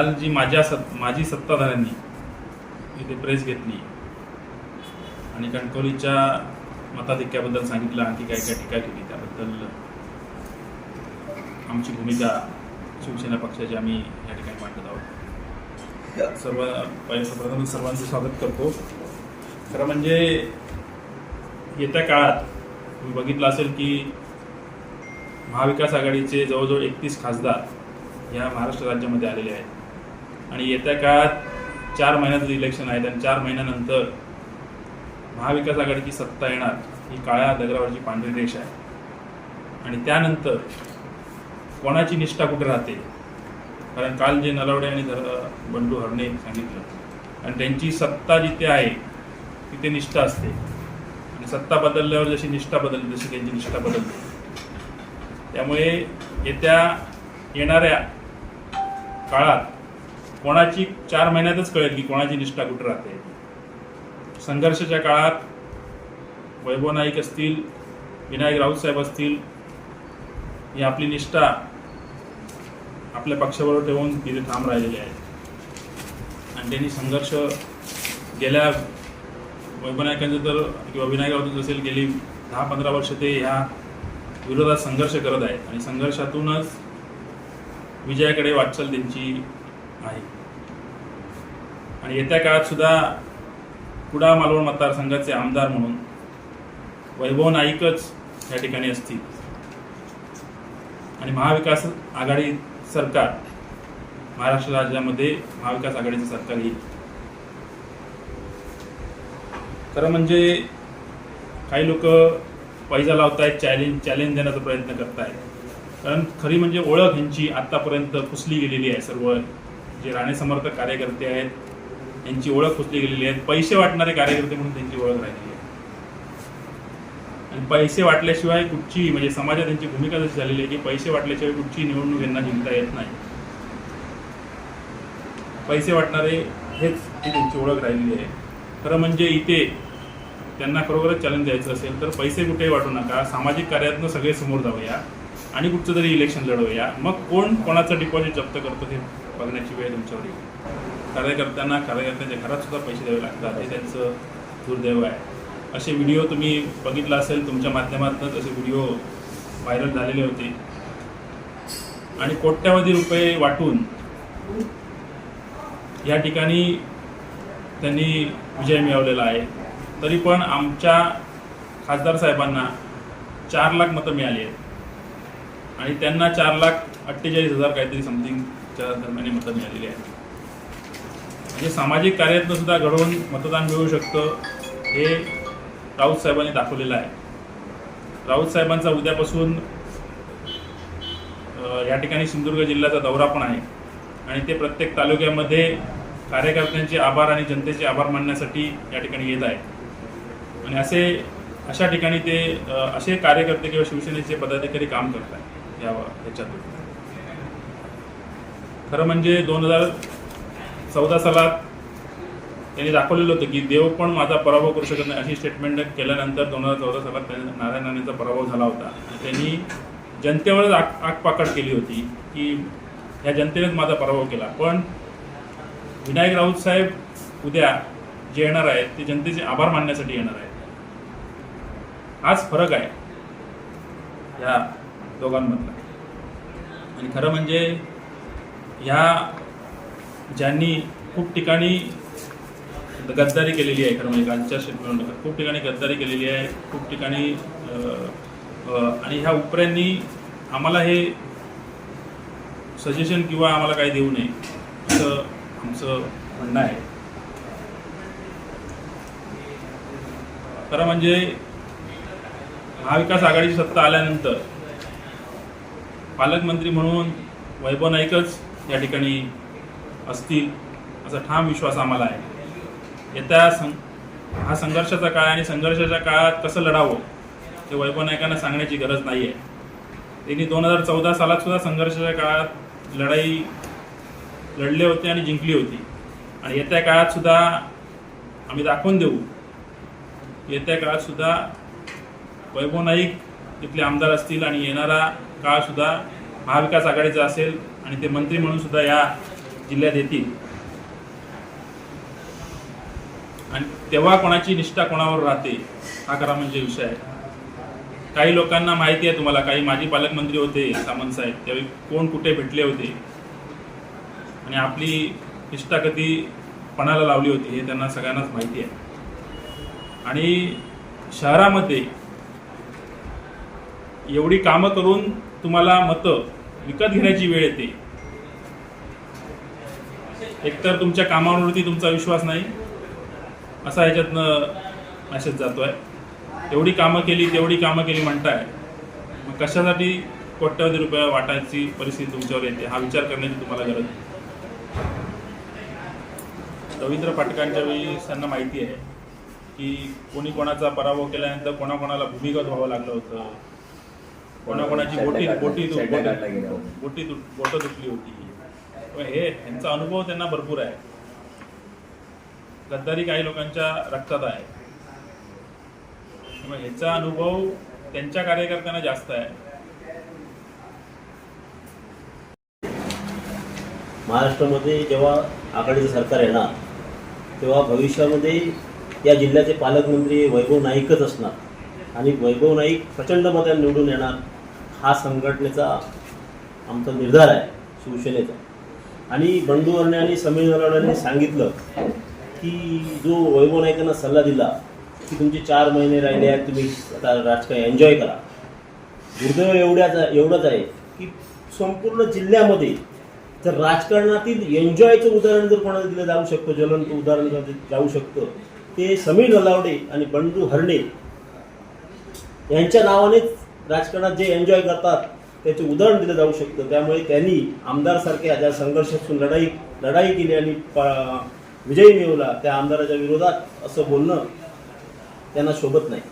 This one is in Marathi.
काल जी माझ्या सत् माजी सत्ताधाऱ्यांनी इथे प्रेस घेतली आणि कणकवलीच्या मताधिक्याबद्दल सांगितलं आणखी काय काय टीका केली त्याबद्दल आमची भूमिका शिवसेना पक्षाची आम्ही या ठिकाणी मांडत आहोत. सर्व पहिले प्रथम सर्वांचं स्वागत करतो. खरं म्हणजे येत्या काळात तुम्ही बघितलं असेल की महाविकास आघाडीचे जवळजवळ एकतीस खासदार या महाराष्ट्र राज्यामध्ये आलेले आहेत. आणि येत्या काळात चार महिन्याचं इलेक्शन आहे आणि चार महिन्यानंतर महाविकास आघाडीची सत्ता येणार ही काळ्या दगरावरची पांढरी रेष आहे. आणि त्यानंतर कोणाची निष्ठा कुठे राहते? कारण काल जे नलावडे आणि धर- बंडू हरणे सांगितलं. आणि त्यांची सत्ता जिथे आहे तिथे निष्ठा असते. आणि सत्ता बदलल्यावर जशी निष्ठा बदलते तशी त्यांची निष्ठा बदलते. त्यामुळे येत्या येणाऱ्या काळात कोणाची चार महिन्यातच कळेल की कोणाची निष्ठा कुठे राहते. संघर्षाच्या काळात वैभव नाईक असतील विनायक राऊत साहेब असतील ही आपली निष्ठा आपल्या पक्षाबरोबर ठेवून तिथे ठाम राहिलेली आहे. आणि त्यांनी संघर्ष गेल्या वैभव नायकांचं तर किंवा विनायक राऊत असेल गेली दहा पंधरा वर्ष ते ह्या विरोधात संघर्ष करत आहेत. आणि संघर्षातूनच विजयाकडे वाटचाल त्यांची आहे. आणि येत्या काळात सुद्धा कुडा मालवण मतदारसंघाचे आमदार म्हणून वैभव नाईकच या ठिकाणी असतील. आणि महाविकास आघाडी सरकार महाराष्ट्र राज्यामध्ये महाविकास आघाडीचं सरकार येईल. खरं म्हणजे काही लोक पैसा लावतायत चॅलेंज चॅलेंज देण्याचा प्रयत्न करतायत. कारण खरी म्हणजे ओळख ह्यांची आत्तापर्यंत पुसली गेलेली आहे सर्व. जे राणे समर्थक कार्यकर्ते आहेत यांची ओळख पुसली गेलेली आहे. पैसे वाटणारे कार्यकर्ते म्हणून त्यांची ओळख राहिलेली आहे. आणि पैसे वाटल्याशिवाय कुठची म्हणजे समाजात त्यांची भूमिका जशी झालेली आहे की पैसे वाटल्याशिवाय कुठची निवडणूक यांना जिंकता येत नाही. पैसे वाटणारे हेच त्यांची ओळख राहिलेली आहे. खरं म्हणजे इथे त्यांना खरोखरच चॅलेंज द्यायचं असेल तर पैसे कुठेही वाटू नका. सामाजिक कार्यातनं सगळे समोर जाऊया आणि कुठचं तरी इलेक्शन लढवूया. मग कोण कोणाचं डिपॉझिट जप्त करतो ते बघण्याची वेळ तुमच्यावर येईल. कार्यकर्त्यांना कार्यकर्त्यांच्या घरात सुद्धा पैसे द्यावे लागतात हे त्यांचं दुर्दैव आहे. असे व्हिडिओ तुम्ही बघितला असेल तुमच्या माध्यमातून असे व्हिडिओ व्हायरल झालेले होते. आणि कोट्यावधी रुपये वाटून या ठिकाणी त्यांनी विजय मिळवलेला आहे. तरी पण आमच्या खासदार साहेबांना चार लाख मतं मिळाली आहेत. आणि त्यांना चार लाख अठ्ठेचाळीस हजार काहीतरी समथिंग समथिंगच्या दरम्यान मतं मिळालेली आहेत म्हणजे सामाजिक कार्यातनं सुद्धा घडवून मतदान मिळू शकतं हे राऊत साहेबांनी दाखवलेलं आहे. राऊत साहेबांचा उद्यापासून या ठिकाणी सिंधुदुर्ग जिल्ह्याचा दौरा पण आहे. आणि ते प्रत्येक तालुक्यामध्ये कार्यकर्त्यांचे आभार आणि जनतेचे आभार मानण्यासाठी या ठिकाणी येत आहे आणि असे अशा ठिकाणी ते असे कार्यकर्ते किंवा शिवसेनेचे पदाधिकारी काम करत आहेत या ह्याच्यातून खरं म्हणजे दोन हजार चौदा सालात त्यांनी दाखवलेलं होतं की देव पण माझा पराभव करू शकत नाही अशी स्टेटमेंट केल्यानंतर दोन हजार चौदा सालात त्यांनी नारायण राणेंचा पराभव झाला होता. आणि त्यांनी जनतेवरच आग आगपाकड केली होती की ह्या जनतेनेच माझा पराभव केला. पण विनायक राऊत साहेब उद्या जे येणार आहेत ते जनतेचे आभार मानण्यासाठी येणार आहेत. हाच फरक आहे या दोघांमधला. आणि खरं म्हणजे ह्या ज्यांनी खूप ठिकाणी गद्दारी केलेली आहे खरं म्हणजे गांच्या शेतकऱ्यांना खूप ठिकाणी गद्दारी केलेली आहे खूप ठिकाणी आणि ह्या उपऱ्यांनी आम्हाला हे सजेशन किंवा आम्हाला काही देऊ नये असं आमचं म्हणणं आहे. खरं म्हणजे महाविकास आघाडीची सत्ता आल्यानंतर पालकमंत्री म्हणून वैभव नाईकच या ठिकाणी असतील असा ठाम विश्वास आम्हाला आहे. येत्या सं हा संघर्षाचा काळ आणि संघर्षाच्या काळात कसं लढावं ते वैभव नायकांना सांगण्याची गरज नाही आहे. त्यांनी दोन हजार चौदा सालातसुद्धा संघर्षाच्या काळात लढाई लढले होते आणि जिंकली होती. आणि येत्या काळातसुद्धा आम्ही दाखवून देऊ. येत्या काळातसुद्धा वैभव नाईक इथले आमदार असतील आणि येणारा काळसुद्धा महाविकास आघाडीचा असेल. आणि ते मंत्री म्हणून सुद्धा या जिल्ह्यात येतील. आणि तेव्हा कोणाची निष्ठा कोणावर राहते हा खरा म्हणजे विषय आहे. काही लोकांना माहिती आहे तुम्हाला काही माजी पालकमंत्री होते सामंत साहेब त्यावेळी कोण कुठे भेटले होते? आणि आपली निष्ठा कधी पणाला लावली होती हे त्यांना सगळ्यांनाच माहिती आहे. आणि शहरामध्ये एवढी कामं करून तुम्हाला मतं विकत घेण्याची वेळ येते. एकतर तुमच्या कामावरती तुमचा विश्वास नाही असा ह्याच्यातनं मेसेज जातोय. एवढी कामं केली तेवढी कामं केली म्हणताय मग कशासाठी कोट्यवधी रुपये वाटायची परिस्थिती तुमच्यावर येते? हा विचार करण्याची तुम्हाला गरज आहे. रवींद्र पाटकांच्या वेळी त्यांना माहिती आहे की कोणी कोणाचा पराभव केल्यानंतर कोणाकोणाला भूमिगत व्हावं लागलं होतं कोणाकोणाची बोटी बोटी बोटी तुटली होती. हे ह्यांचा अनुभव त्यांना भरपूर आहे. गद्दारी काही लोकांच्या रक्तात आहे. ह्याचा अनुभव त्यांच्या कार्यकर्त्यांना जास्त आहे. महाराष्ट्रामध्ये जेव्हा आघाडीचं सरकार येणार तेव्हा भविष्यामध्ये या जिल्ह्याचे पालकमंत्री वैभव नाईकच असणार. आणि वैभव नाईक प्रचंड मतांनी निवडून येणार हा संघटनेचा आमचा निर्धार आहे शिवसेनेचा. आणि बंडू वर्णे आणि समीर नरवण्याने सांगितलं की जो वैभव नाईकांना सल्ला दिला की तुमचे चार महिने राहिले आहेत तुम्ही आता राजकारण एन्जॉय करा. दुर्दैव एवढ्याच एवढंच आहे की संपूर्ण जिल्ह्यामध्ये तर राजकारणातील एन्जॉयचं उदाहरण जर कोणाला दिलं जाऊ शकतं ज्वलंत उदाहरण जाऊ शकतं ते समीर ललावडे आणि बंडू हरणे यांच्या नावानेच राजकारणात जे एन्जॉय करतात त्याचे उदाहरण दिलं जाऊ शकतं. त्यामुळे त्यांनी आमदारसारख्या ज्या संघर्षातून लढाई लढाई केली आणि प- विजयी मिळवला त्या आमदाराच्या विरोधात असं बोलणं त्यांना शोभत नाही.